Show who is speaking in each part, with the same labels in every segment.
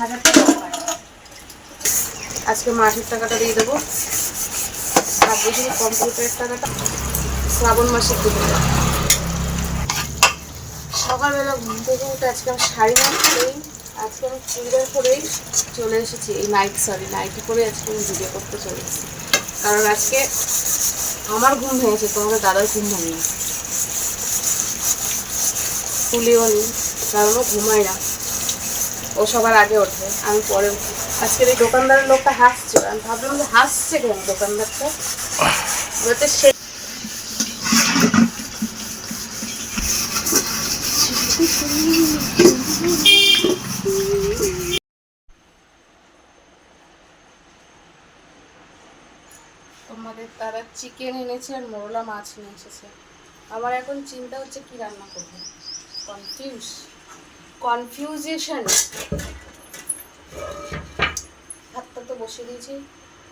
Speaker 1: হাজার টাকা আজকে মাঠের টাকাটা দিয়ে দেবো। আর দেখি কম্পিউটারের টাকাটা। শ্রাবণ মাসে দেবো সকালবেলা ঘুম থেকে উঠে আজকে আমি শাড়ি মারতেই আজকে আমি চুড়িদার পরেই চলে এসেছি। এই নাইট সরি নাইটি পরে আজকে আমি ভিডিও করতে চলে এসেছি। কারণ আজকে আমার ঘুম ভেঙেছে, তোমাদের দাদার ঘুম ভাঙেনি। তুলিও নি কারণ ও ঘুমায় না। ও সবার আগে ওঠে। আমি পরে উঠি। আজকের এই দোকানদারের লোকটা হাসছিল আমি ভাবলাম যে হাসছে কেন দোকানদারটা? বলতে সে তোমাদের তারা চিকেন এনেছে আর মোরলা মাছ নিয়ে এসেছে। আমার এখন চিন্তা হচ্ছে কি রান্না করব। Confuse confusion. ভাতটা তো বসিয়ে দিয়েছি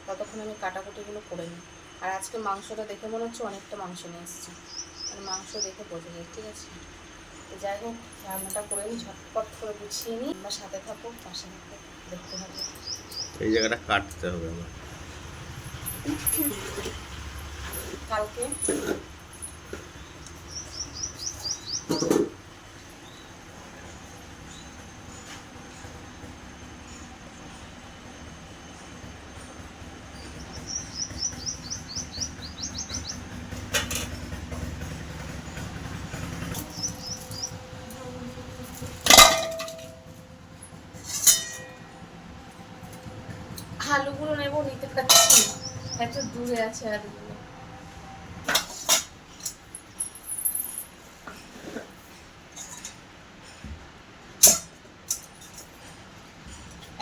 Speaker 1: ততক্ষণ আমি কাটাকুটিগুলো করে নিই। আর আজকে মাংসটা দেখে মনে হচ্ছে অনেকটা মাংস নিয়ে এসেছে। আর মাংস দেখে বোঝা যায় ঠিক আছে? তো যাই হোক রান্নাটা করে নিই ঝটপট করে গুছিয়ে নিই। আমার সাথে থাকো পাশে থাকো দেখতে হবে
Speaker 2: এই জায়গাটা কাটতে হবে আমার।
Speaker 1: কালকে নেব নিতে পারছি এত দূরে আছে আর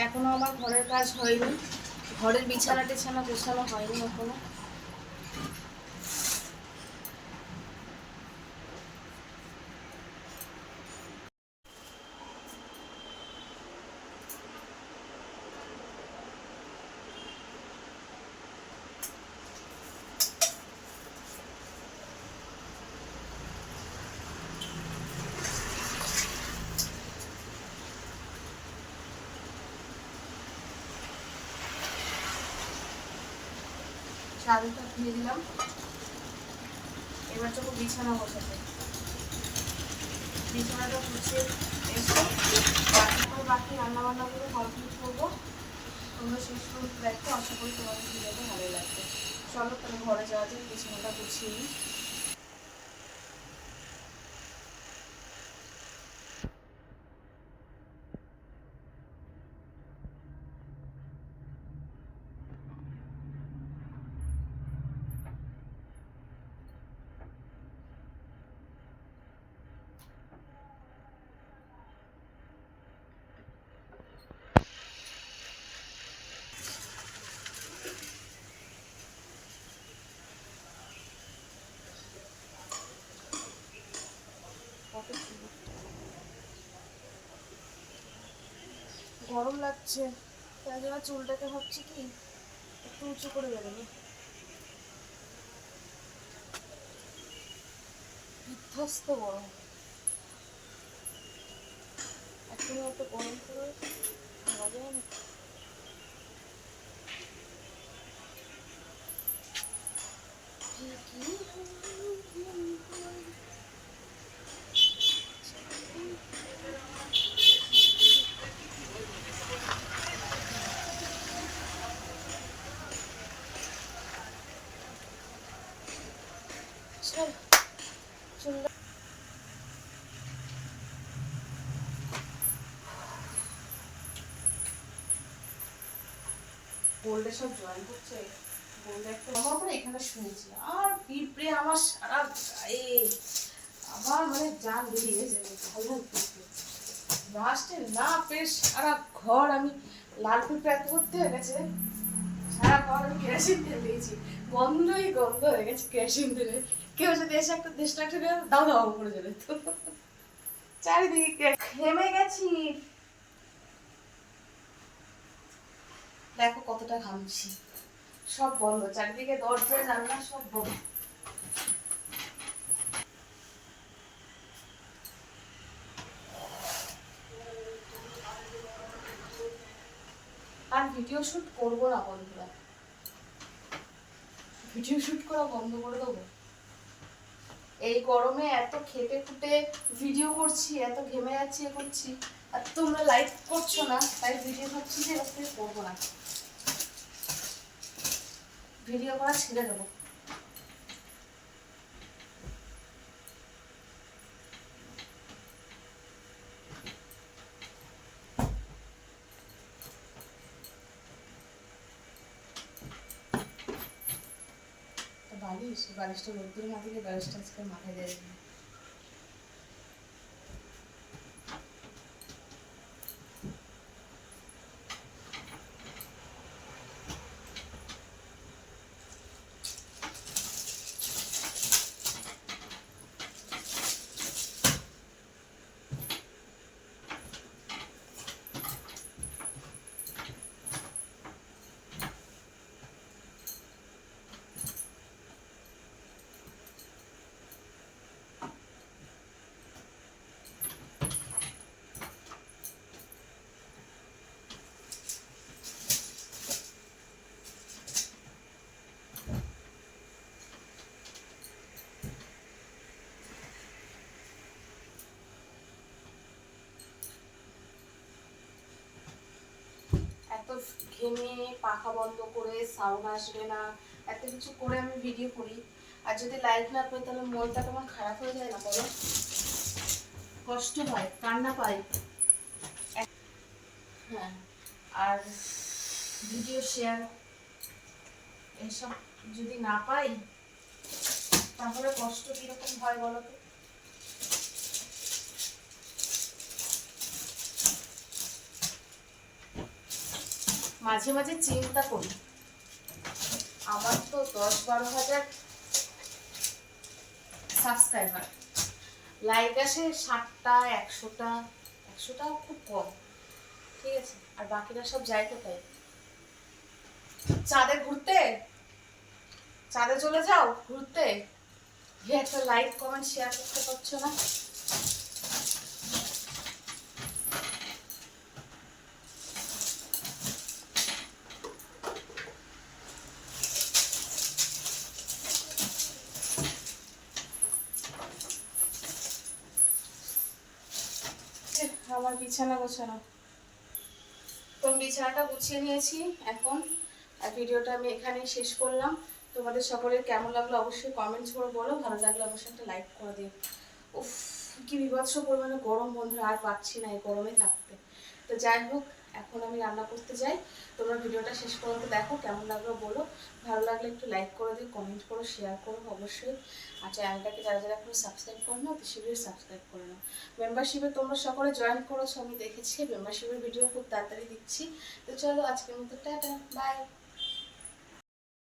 Speaker 1: এখনও আমার ঘরের কাজ হয়নি। ঘরের বিছানা টিছানা গোছানো হয়নি এখনও। চালটা দিয়ে দিলাম। এবার চোখ বিছানা বসাতে। বিছানাটা গুছিয়ে এসে। তারপর বাকি রান্না বান্নাগুলো কমপ্লিট করব। তোমরা শেষ পর্যন্ত দেখো, আশা করি তোমাদের ভালো লাগবে। চলো তাহলে ঘরে যাওয়া যায় বিছানাটা গুছিয়ে নিই। গরম লাগছে। তাই জন্য চুলটাকে ভাবছি কি, একটু উঁচু করে বেরোবো বিধ্বস্ত গরম। এখন এত গরম করে ভাবা যায় না। চল গোল্ডে সব জয়েন করছে একটা আমার পরে এখানে শুনেছি। আর পিঁপড়ে আমার সারা গায়ে। আবার মানে জান বেরিয়ে যাবে ভালো লাস্টে না বেশ সারা ঘর আমি লাল পিঁপড়ে এত হয়ে গেছে। সারা ঘর আমি কেরোসিন তেল দিয়েছি। গন্ধই গন্ধ হয়ে গেছে কেরোসিন তেলে। কেউ যদি এসে একটা একটা দাও দাও করে যাবে তো। চারিদিকে ঘেমে গেছি। দেখো কতটা ঘামছি। সব বন্ধ, চারিদিকে দরজা, জানলা সব বন্ধ। ভিডিও শ্যুট করব না বন্ধুরা। ভিডিও শ্যুট করা বন্ধ করে দেবো। এই গরমে এত খেটে খুটে ভিডিও করছি, এত ঘেমে যাচ্ছি এ করছি, আর তোমরা লাইক করছ না, তাই ভিডিও করছি যে এরকম করব না। ভিডিও করা ছেড়ে দেবো। বালিশ বালিশটা রোদ্দুর না বালিশটা আজকে মাথায় দেয় এত ঘেমে পাখা বন্ধ করে সাউন্ড আসবে না, এত কিছু করে আমি ভিডিও করি। আর যদি লাইট না পাই, তাহলে মনটা তোমার খারাপ হয়ে যায় না বলো? কষ্ট হয়, কান্না পাই। হ্যাঁ আর ভিডিও শেয়ার এসব যদি না পাই, তাহলে কষ্ট কীরকম হয় বলো তো? মাঝে মাঝে চিন্তা করি। আমার তো দশ বারো হাজার সাবস্ক্রাইবার লাইক আসে ষাটটা, একশোটা, একশোটাও খুব কম। ঠিক আছে, আর বাকিরা সব যায় কোথায়? চাঁদে ঘুরতে? চাঁদে চলে যাও ঘুরতে? একটা লাইক কমেন্ট শেয়ার করতে পারছ না? আমার বিছানা গোছানো। তো বিছানাটা গুছিয়ে নিয়েছি এখন, আর ভিডিওটা আমি এখানেই শেষ করলাম। তোমাদের সকলের কেমন লাগল অবশ্যই কমেন্টস করে বলো, ভালো লাগল অবশ্যই একটা লাইক করে দিও। উফ, কি বিভৎস পরিমাণে গরম বন্ধুরা, আর পাচ্ছি না এই গরমে থাকতে। তো যাই হোক এখন আমি রান্না করতে যাই। তোমরা ভিডিওটা শেষ পর্যন্ত দেখো, কেমন লাগল বলো। ভালো লাগলে একটু লাইক করে দিও কমেন্ট করো শেয়ার করো অবশ্যই। আর চ্যানেলটাকে যারা যারা এখনও সাবস্ক্রাইব করো না শীঘ্রই সাবস্ক্রাইব করে নাও। মেম্বারশিপে তোমরা সকলে জয়েন করেছ, আমি দেখেছি। মেম্বারশিপের ভিডিও খুব তাড়াতাড়ি দিচ্ছি। তো চলো আজকের মতো, টাটা বাই